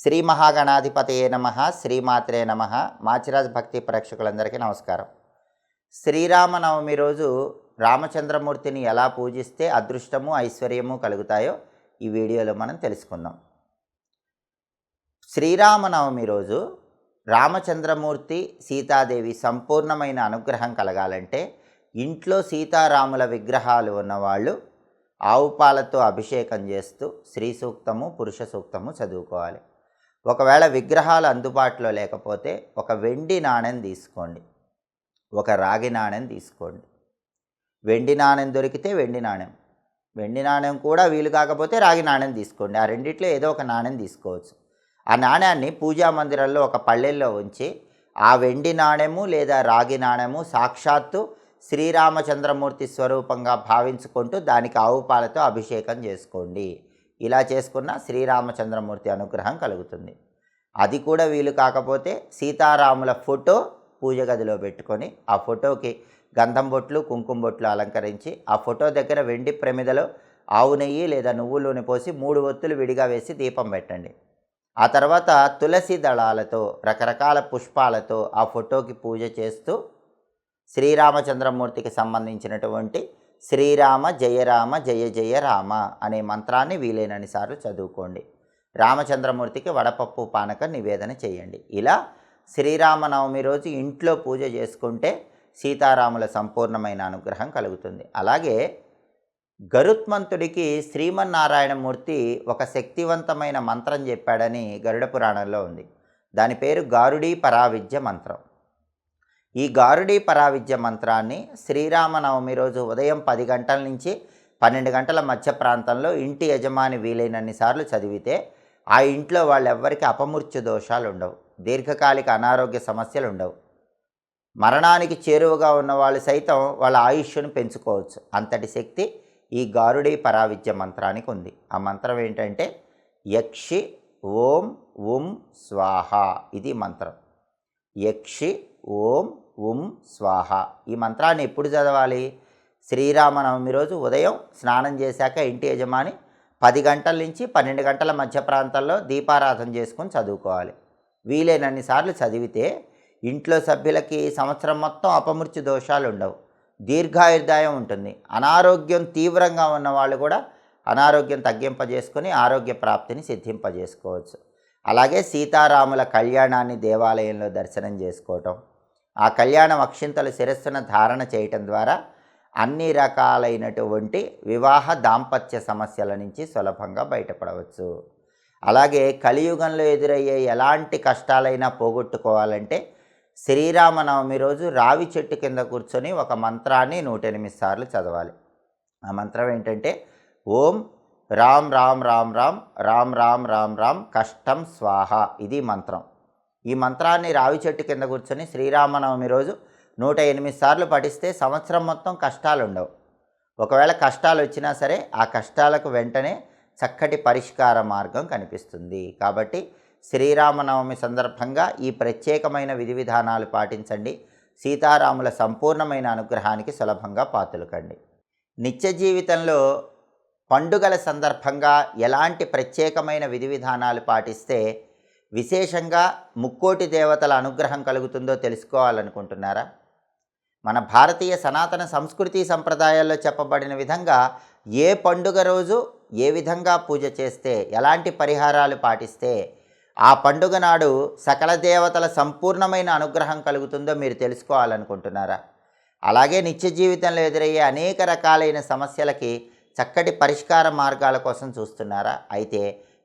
శ్రీ మహాగణాధిపతయే నమ శ్రీమాత్రే నమ. మాచిరాజ్ భక్తి ప్రేక్షకులందరికీ నమస్కారం. శ్రీరామనవమి రోజు రామచంద్రమూర్తిని ఎలా పూజిస్తే అదృష్టము ఐశ్వర్యము కలుగుతాయో ఈ వీడియోలో మనం తెలుసుకుందాం. శ్రీరామనవమి రోజు రామచంద్రమూర్తి సీతాదేవి సంపూర్ణమైన అనుగ్రహం కలగాలంటే ఇంట్లో సీతారాముల విగ్రహాలు ఉన్నవాళ్ళు ఆవు పాలతో అభిషేకం చేస్తూ శ్రీ సూక్తము పురుష సూక్తము చదువుకోవాలి. ఒకవేళ విగ్రహాలు అందుబాటులో లేకపోతే ఒక వెండి నాణెం తీసుకోండి. ఒక రాగి నాణెం తీసుకోండి. వెండి నాణెం దొరికితే వెండి నాణెం. వెండి నాణెం కూడా వీలు కాకపోతే రాగి నాణెం తీసుకోండి. ఆ రెండిట్లో ఏదో ఒక నాణెం తీసుకోవచ్చు. ఆ నాణ్యాన్ని పూజా మందిరంలో ఒక పల్లెల్లో ఉంచి ఆ వెండి నాణెము లేదా రాగి నాణెము సాక్షాత్తు శ్రీరామచంద్రమూర్తి స్వరూపంగా భావించుకుంటూ దానికి ఆవు పాలతో అభిషేకం చేసుకోండి. ఇలా చేసుకున్న శ్రీరామచంద్రమూర్తి అనుగ్రహం కలుగుతుంది. అది కూడా వీలు కాకపోతే సీతారాముల ఫోటో పూజ గదిలో పెట్టుకొని ఆ ఫోటోకి గంధం బొట్లు కుంకుమ బొట్లు అలంకరించి ఆ ఫోటో దగ్గర వెండి ప్రమిదలో ఆవు నెయ్యి లేదా నువ్వు నూనె పోసి మూడు ఒత్తులు విడిగా వేసి దీపం పెట్టండి. ఆ తర్వాత తులసి దళాలతో రకరకాల పుష్పాలతో ఆ ఫోటోకి పూజ చేస్తూ శ్రీరామచంద్రమూర్తికి సంబంధించినటువంటి శ్రీరామ జయరామ జయ జయ రామ అనే మంత్రాన్ని వీలైనన్ని సార్లు చదువుకోండి. రామచంద్రమూర్తికి వడపప్పు పానక నివేదన చేయండి. ఇలా శ్రీరామనవమి రోజు ఇంట్లో పూజ చేసుకుంటే సీతారాముల సంపూర్ణమైన అనుగ్రహం కలుగుతుంది. అలాగే గరుత్మంతుడికి శ్రీమన్నారాయణమూర్తి ఒక శక్తివంతమైన మంత్రం చెప్పాడని గరుడ పురాణంలో ఉంది. దాని పేరు గారుడీ పరావిద్య మంత్రం. ఈ గారుడీ పరావిద్య మంత్రాన్ని శ్రీరామనవమి రోజు ఉదయం పది గంటల నుంచి పన్నెండు గంటల మధ్య ప్రాంతంలో ఇంటి యజమాని వీలైనన్ని సార్లు చదివితే ఆ ఇంట్లో వాళ్ళెవ్వరికి అపమృత్యు దోషాలు ఉండవు దీర్ఘకాలిక అనారోగ్య సమస్యలు ఉండవు మరణానికి చేరువగా ఉన్న వాళ్ళు సైతం వాళ్ళ ఆయుష్ను పెంచుకోవచ్చు. అంతటి శక్తి ఈ గారుడీ పరావిద్య మంత్రానికి ఉంది. ఆ మంత్రం ఏంటంటే యక్షి ఓం ఉం స్వాహ ఇది మంత్రం. యక్షి ఓం ఉం స్వాహ. ఈ మంత్రాన్ని ఎప్పుడు చదవాలి? శ్రీరామనవమి రోజు ఉదయం స్నానం చేశాక ఇంటి యజమాని పది గంటల నుంచి పన్నెండు గంటల మధ్య ప్రాంతాల్లో దీపారాధన చేసుకొని చదువుకోవాలి. వీలైనన్ని సార్లు చదివితే ఇంట్లో సభ్యులకి సంవత్సరం మొత్తం అపమృత్యు దోషాలు ఉండవు. దీర్ఘాయుర్దాయం ఉంటుంది. అనారోగ్యం తీవ్రంగా ఉన్న వాళ్ళు కూడా అనారోగ్యం తగ్గింపజేసుకొని ఆరోగ్య ప్రాప్తిని సిద్ధింపజేసుకోవచ్చు. అలాగే సీతారాముల కళ్యాణాన్ని దేవాలయంలో దర్శనం చేసుకోవటం ఆ కళ్యాణం అక్షింతలు శిరస్సున ధారణ చేయటం ద్వారా అన్ని రకాలైనటువంటి వివాహ దాంపత్య సమస్యల నుంచి సులభంగా బయటపడవచ్చు. అలాగే కలియుగంలో ఎదురయ్యే ఎలాంటి కష్టాలైనా పోగొట్టుకోవాలంటే శ్రీరామనవమి రోజు రావి చెట్టు కింద కూర్చొని ఒక మంత్రాన్ని నూట ఎనిమిది సార్లు చదవాలి. ఆ మంత్రం ఏంటంటే ఓం రామ్ రామ్ రామ్ రామ్ రామ్ రామ్ రామ్ రామ్ కష్టం స్వాహ ఇది మంత్రం. ఈ మంత్రాన్ని రావి చెట్టు కింద కూర్చొని శ్రీరామనవమి రోజు నూట ఎనిమిది సార్లు పఠిస్తే సంవత్సరం మొత్తం కష్టాలు ఉండవు. ఒకవేళ కష్టాలు వచ్చినా సరే ఆ కష్టాలకు వెంటనే చక్కటి పరిష్కార మార్గం కనిపిస్తుంది. కాబట్టి శ్రీరామనవమి సందర్భంగా ఈ ప్రత్యేకమైన విధి విధానాలు పాటించండి. సీతారాముల సంపూర్ణమైన అనుగ్రహానికి సులభంగా పాతులకండి. నిత్య జీవితంలో పండుగల సందర్భంగా ఎలాంటి ప్రత్యేకమైన విధి విధానాలు పాటిస్తే విశేషంగా ముక్కోటి దేవతల అనుగ్రహం కలుగుతుందో తెలుసుకోవాలనుకుంటున్నారా? మన భారతీయ సనాతన సంస్కృతి సంప్రదాయాల్లో చెప్పబడిన విధంగా ఏ పండుగ రోజు ఏ విధంగా పూజ చేస్తే ఎలాంటి పరిహారాలు పాటిస్తే ఆ పండుగ నాడు సకల దేవతల సంపూర్ణమైన అనుగ్రహం కలుగుతుందో మీరు తెలుసుకోవాలనుకుంటున్నారా? అలాగే నిత్య జీవితంలో ఎదురయ్యే అనేక రకాలైన సమస్యలకి చక్కటి పరిష్కార మార్గాల కోసం చూస్తున్నారా? అయితే